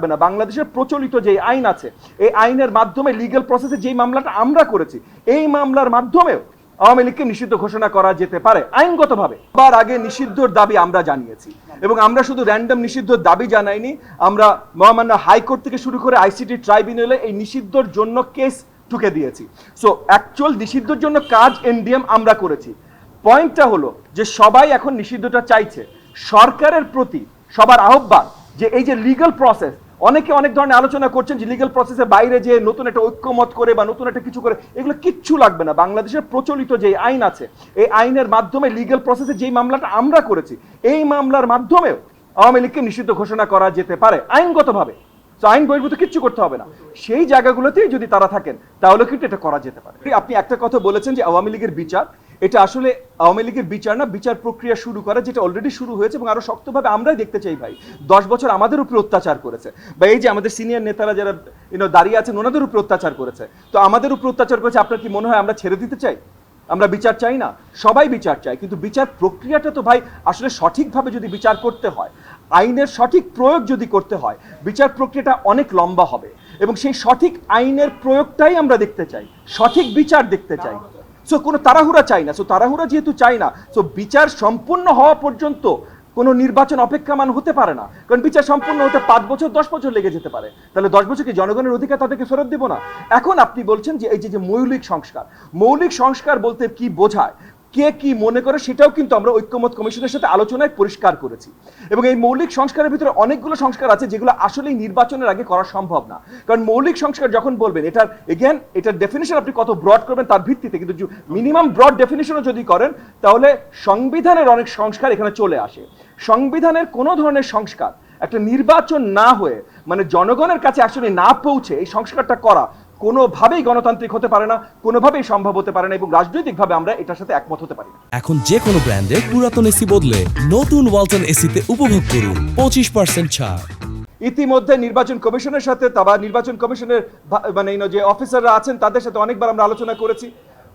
হবে না। বাংলাদেশের প্রচলিত যে আইন আছে, এই আইনের মাধ্যমে লিগ্যাল প্রসেসে যেই মামলাটা আমরা করেছি, এই মামলার মাধ্যমেও আওয়ামী লীগকে নিষিদ্ধ ঘোষণা করা যেতে পারে, আইনগতভাবে। বার আগে নিষিদ্ধর দাবি আমরা জানিয়েছি এবং আমরা শুধু র্যান্ডম নিষিদ্ধর দাবি জানাইনি, আমরা মহামান্য হাইকোর্ট থেকে শুরু করে আইসিটি ট্রাইব্যুনালে এই নিষিদ্ধর জন্য কেস ঠুকে দিয়েছি। সো অ্যাকচুয়াল নিষিদ্ধর জন্য কাজ এনডিএম আমরা করেছি। পয়েন্টটা হলো যে সবাই এখন নিষিদ্ধটা চাইছে। সরকারের প্রতি সবার আহ্বান যে এই যে লিগ্যাল প্রসেস অনেকে অনেক ধরনের আলোচনা করছেন যে লিগ্যাল প্রসেসের বাইরে যে নতুন একটা ঐক্যমত করে বা নতুন একটা কিছু করে, এগুলো কিচ্ছু লাগবে না। বাংলাদেশের প্রচলিত যে আইন আছে, এই আইনের মাধ্যমে লিগ্যাল প্রসেসে যেই মামলাটা আমরা করেছি, এই মামলার মাধ্যমেও আওয়ামী লীগকে নিষিদ্ধ ঘোষণা করা যেতে পারে, আইনগতভাবে। তো আইন বহির্ভূত কিচ্ছু করতে হবে না। সেই জায়গাগুলোতেই যদি তারা থাকেন, তাহলে কিন্তু এটা করা যেতে পারে। আপনি একটা কথা বলেছেন যে আওয়ামী লীগের বিচার এটা আসলে আওয়ামী লীগের বিচার না, বিচার প্রক্রিয়া শুরু করা, যেটা অলরেডি শুরু হয়েছে এবং আরও শক্তভাবে আমরাই দেখতে চাই ভাই। দশ বছর আমাদের উপরে অত্যাচার করেছে। বা এই যে আমাদের সিনিয়র নেতারা যারা দাঁড়িয়ে আছেন, ওনাদের উপরে অত্যাচার করেছে। তো আমাদের উপরে অত্যাচার করেছে, আপনার কি মনে হয় আমরা ছেড়ে দিতে চাই? আমরা বিচার চাই না? সবাই বিচার চাই কিন্তু বিচার প্রক্রিয়াটা তো ভাই আসলে সঠিকভাবে যদি বিচার করতে হয়, আইনের সঠিক প্রয়োগ যদি করতে হয়, বিচার প্রক্রিয়াটা অনেক লম্বা হবে। এবং সেই সঠিক আইনের প্রয়োগটাই আমরা দেখতে চাই, সঠিক বিচার দেখতে চাই। সো কোনো তাড়াহুড়া চাই না। সো তাড়াহুড়া যেহেতু চাই না সো বিচার সম্পূর্ণ হওয়া পর্যন্ত কোনো নির্বাচন অপেক্ষামান হতে পারে না। কারণ বিচার সম্পূর্ণ হতে পাঁচ বছর, দশ বছর লেগে যেতে পারে। তাহলে দশ বছর কি জনগণের অধিকার তাদেরকে ফেরত দেবো না? এখন আপনি বলছেন যে, এই যে মৌলিক সংস্কার মৌলিক সংস্কার বলতে কি বোঝায়? কে কি মনে করে সেটাও কিন্তু আমরা ঐক্যমত কমিশনের সাথে আলোচনায় পরিষ্কার করেছি। এবং এই মৌলিক সংস্কারের ভিতরে অনেকগুলো সংস্কার আছে যেগুলো আসলেই নির্বাচনের আগে করা সম্ভব না। কারণ মৌলিক সংস্কার যখন বলবেন, এটার এগেন এটার ডেফিনেশন আপনি কত ব্রড করবেন তার ভিত্তিতে, কিন্তু মিনিমাম ব্রড ডেফিনেশনও যদি করেন, তাহলে সংবিধানের অনেক সংস্কার এখানে চলে আসে। সংবিধানের কোনো ধরনের সংস্কার একটা নির্বাচন না হয়ে মানে জনগণের কাছে আসলে না পৌঁছে এই সংস্কারটা করা কোনোভাবেই গণতান্ত্রিক হতে পারে না কোনোভাবেই সম্ভব হতে পারে না এবং রাজনৈতিকভাবে আমরা এটার সাথে একমত হতে পারি এখন যে কোনো ব্র্যান্ডের পুরাতন এসি বদলে নতুন ওয়ালটন এসিতে উপভোগ করুন পঁচিশ পার্সেন্ট ছাড়। ইতিমধ্যে নির্বাচন কমিশনের সাথে বা নির্বাচন কমিশনের মানে যে অফিসাররা আছেন তাদের সাথে অনেকবার আমরা আলোচনা করেছি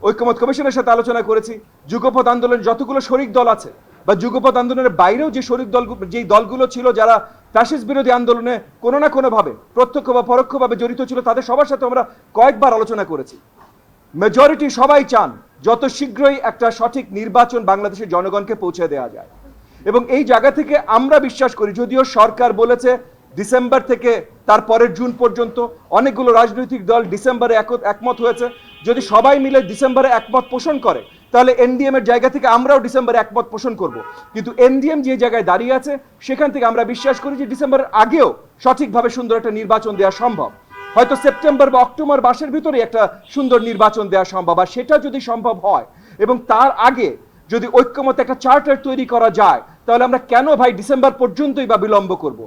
ঐক্যমত কমিশনের সাথে আলোচনা করেছি যুগপথ আন্দোলন যতগুলো শরিক দল আছে বা যুগপথ আন্দোলনের বাইরেও যে শরিক দল যেই দলগুলো ছিল যারা ফ্যাসিস্ট বিরোধী আন্দোলনে কোনো না কোনোভাবে প্রত্যক্ষ বা পরোক্ষভাবে জড়িত ছিল, তাদের সবার সাথে আমরা কয়েকবার আলোচনা করেছি। মেজরিটি সবাই চান যত শীঘ্রই একটা সঠিক নির্বাচন বাংলাদেশের জনগণকে পৌঁছে দেওয়া যায়। এবং এই জায়গা থেকে আমরা বিশ্বাস করি, যদিও সরকার বলেছে ডিসেম্বর থেকে তারপরের জুন পর্যন্ত অনেকগুলো রাজনৈতিক দল ডিসেম্বরে এক- একমত হয়েছে। যদি সবাই মিলে ডিসেম্বরে একমত পোষণ করে তাহলে এনডিএম এর জায়গা থেকে আমরাও ডিসেম্বরে একমত পোষণ করব। কিন্তু এনডিএম যে জায়গায় দাঁড়িয়ে আছে, সেখান থেকে আমরা বিশ্বাস করি যে ডিসেম্বরের আগেও সঠিকভাবে সুন্দর একটা নির্বাচন দেওয়া সম্ভব। হয়তো সেপ্টেম্বর বা অক্টোবর মাসের ভিতরে একটা সুন্দর নির্বাচন দেওয়া সম্ভব, আর সেটা যদি সম্ভব হয় এবং তার আগে যদি ঐক্যমত একটা চার্টার তৈরি করা যায়, তাহলে আমরা কেন ভাই ডিসেম্বর পর্যন্তই বা বিলম্ব করব?